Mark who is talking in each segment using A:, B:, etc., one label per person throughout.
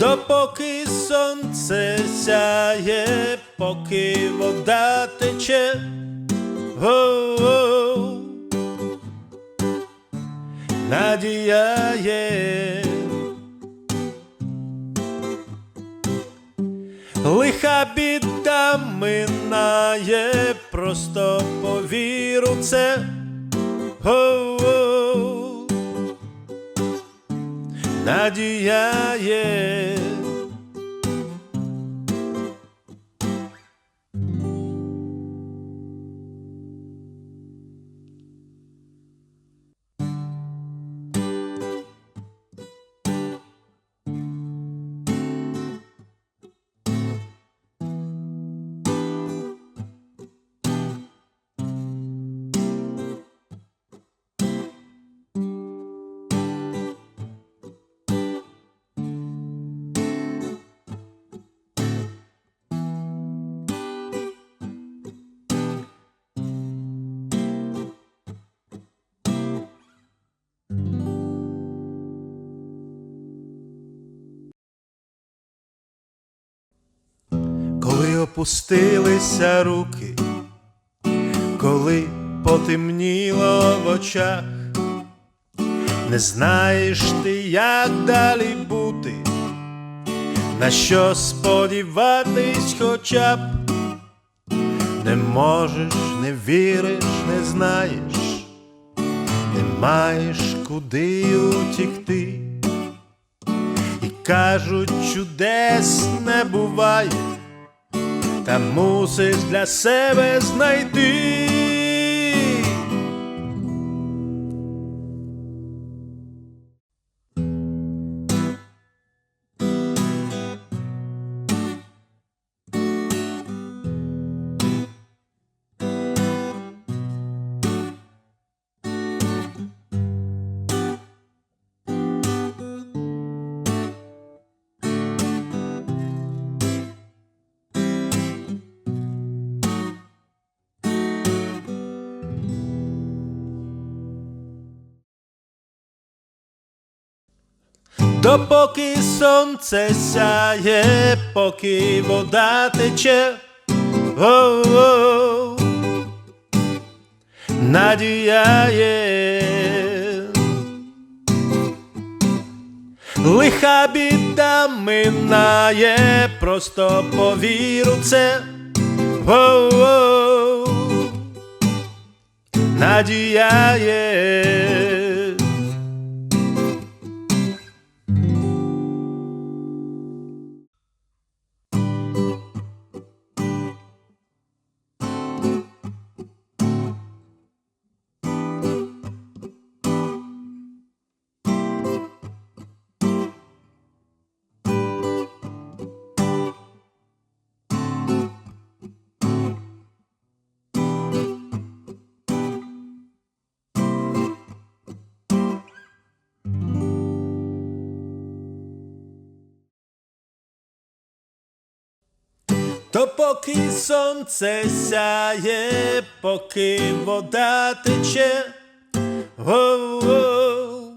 A: поки сонце сяє, поки вода тече. Воу-воу. Надія є. Лиха біда минає, просто повір це. Воу-воу. Надія є. Опустилися руки, коли потемніло в очах, не знаєш ти, як далі бути, на що сподіватись хоча б. Не можеш, не віриш, не знаєш, не маєш куди утікти. Кажуть, чудес не буває, та мусиш для себе знайти. Допоки сонце сяє, поки вода тече, Воу-воу. надія є. Лиха біда минає, просто повір у це. Воу-воу. Надія є. То поки сонце сяє, поки вода тече, Воу-воу.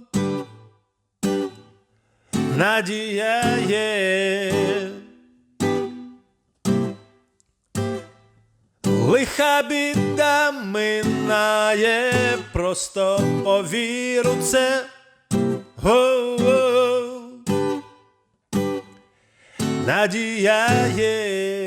A: надія є. Лиха біда минає, просто повір у це. Воу-воу. Надія є.